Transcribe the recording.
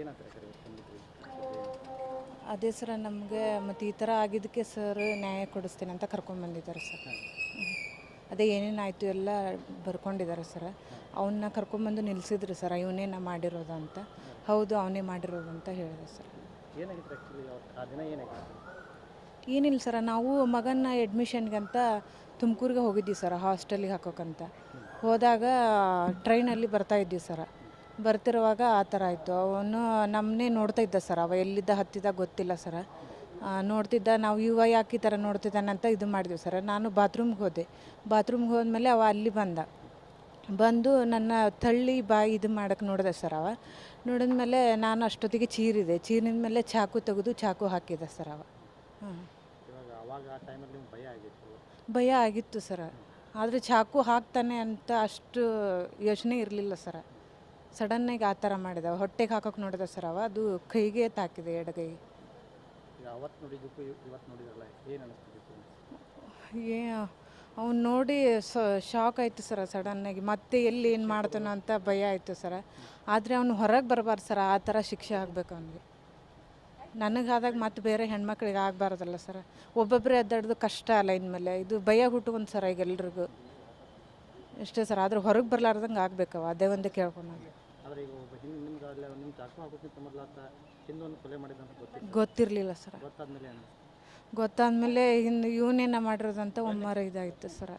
ಏನಂತಾರೆ ಸರ್ ಅದೇ ಸರ ನಮಗೆ ಮತ್ತು ಈ ಥರ ಆಗಿದ್ದಕ್ಕೆ ಸರ್ ನ್ಯಾಯ ಕೊಡಿಸ್ತೀನಿ ಅಂತ ಕರ್ಕೊಂಡ್ಬಂದಿದ್ದಾರೆ ಸರ್. ಅದೇ ಏನೇನಾಯಿತು ಎಲ್ಲ ಬರ್ಕೊಂಡಿದ್ದಾರೆ ಸರ್. ಅವನ್ನ ಕರ್ಕೊಂಬಂದು ನಿಲ್ಲಿಸಿದ್ರು ಸರ್ ಇವನೇನ ಮಾಡಿರೋದು ಅಂತ. ಹೌದು ಅವನೇ ಮಾಡಿರೋದು ಅಂತ ಹೇಳಿದೆ ಸರ್. ಏನಿಲ್ಲ ಸರ ನಾವು ಮಗನ ಅಡ್ಮಿಷನ್ಗಂತ ತುಮಕೂರಿಗೆ ಹೋಗಿದ್ವಿ ಸರ್ ಹಾಸ್ಟೆಲಿಗೆ ಹಾಕೋಕ್ಕಂತ ಹೋದಾಗ ಟ್ರೈನಲ್ಲಿ ಬರ್ತಾ ಇದ್ವಿ ಸರ. ಬರ್ತಿರುವಾಗ ಆ ಥರ ಆಯಿತು. ಅವನು ನಮ್ಮನ್ನೇ ನೋಡ್ತಾ ಇದ್ದ ಸರ್ ಅವ. ಎಲ್ಲಿದ್ದ ಹತ್ತಿದ ಗೊತ್ತಿಲ್ಲ ಸರ. ನೋಡ್ತಿದ್ದ ನಾವು ಇವ ಯಾಕೆ ಈ ಥರ ನೋಡ್ತಿದ್ದಾನಂತ ಇದು ಮಾಡಿದ್ವಿ ಸರ್. ನಾನು ಬಾತ್ರೂಮ್ಗೆ ಹೋದೆ. ಬಾತ್ರೂಮ್ಗೆ ಹೋದ್ಮೇಲೆ ಅವ ಅಲ್ಲಿ ಬಂದ. ಬಂದು ನನ್ನ ತಳ್ಳಿ ಬಾಯಿ ಇದು ಮಾಡೋಕ್ಕೆ ನೋಡಿದೆ ಸರ್ ಅವ. ನೋಡಿದ್ಮೇಲೆ ನಾನು ಅಷ್ಟೊತ್ತಿಗೆ ಚೀರಿದೆ. ಚೀರಿದ ಮೇಲೆ ಚಾಕು ತೆಗೆದು ಚಾಕು ಹಾಕಿದೆ ಸರ್ ಅವ. ಹಾಂ ಅವಾಗ ಆ ಟೈಮಲ್ಲಿ ಭಯ ಆಗಿತ್ತು? ಭಯ ಆಗಿತ್ತು ಸರ. ಆದರೆ ಚಾಕು ಹಾಕ್ತಾನೆ ಅಂತ ಅಷ್ಟು ಯೋಚನೆ ಇರಲಿಲ್ಲ ಸರ. ಸಡನ್ನಾಗಿ ಆ ಥರ ಮಾಡಿದವ. ಹೊಟ್ಟೆಗೆ ಹಾಕೋಕೆ ನೋಡಿದ ಸರ್ ಅವ. ಅದು ಕೈಗೆ ತಾಕಿದೆ ಎಡಗೈ. ಈಗ ಅವತ್ತು ನೋಡಿದ್ದಕ್ಕೂ ಇವತ್ತು ನೋಡಿದ್ರಲ್ಲ ಏನು ಅನಿಸ್ತಿತ್ತು ಏ ಅವ್ನು ನೋಡಿ ಸ ಶಾಕ್ ಆಯಿತು ಸರ್ ಸಡನ್ನಾಗಿ. ಮತ್ತೆ ಎಲ್ಲಿ ಏನು ಮಾಡ್ತಾನೋ ಅಂತ ಭಯ ಆಯಿತು ಸರ. ಆದರೆ ಅವನು ಹೊರಗೆ ಬರಬಾರ್ದು ಸರ್. ಆ ಥರ ಶಿಕ್ಷೆ ಆಗಬೇಕು ಅವನಿಗೆ. ನನಗಾದಾಗ ಮತ್ತೆ ಬೇರೆ ಹೆಣ್ಮಕ್ಳಿಗೆ ಆಗಬಾರ್ದಲ್ಲ ಸರ್. ಒಬ್ಬೊಬ್ಬರೇ ಅದ್ದಾಡೋದು ಕಷ್ಟ ಅಲ್ಲ ಇನ್ಮೇಲೆ. ಇದು ಭಯ ಹುಟ್ಟುವಂತ ಸರ್ ಈಗ ಎಲ್ರಿಗೂ. ಇಷ್ಟೇ ಸರ್ ಆದರೂ ಹೊರಗೆ ಬರಲಾರ್ದಂಗೆ ಆಗಬೇಕವ ಅದೇ ಒಂದು ಕೇಳ್ಕೊಳೋದು ಆದರೆ ಈಗ ಒಬ್ಬ ಹಿಂದೆ ನಿಮ್ಗೆ ಅಲ್ಲ ನಿಮ್ಮ ಚಾಕು ಹಾಕೋಕ್ಕಿಂತ ಮೊದಲು ಆತ ಹಿಂದೊಂದು ಕೊಲೆ ಮಾಡಿದಂತ ಗೊತ್ತಿತ್ತು. ಗೊತ್ತಿರಲಿಲ್ಲ ಸರ್. ಗೊತ್ತಾದ್ಮೇಲೆ ಏನು? ಗೊತ್ತಾದ್ಮೇಲೆ ಇನ್ನು ಇವನೇನ ಮಾಡಿರೋದಂತ ಒಮ್ಮಾರ ಇದಾಯಿತು ಸರ.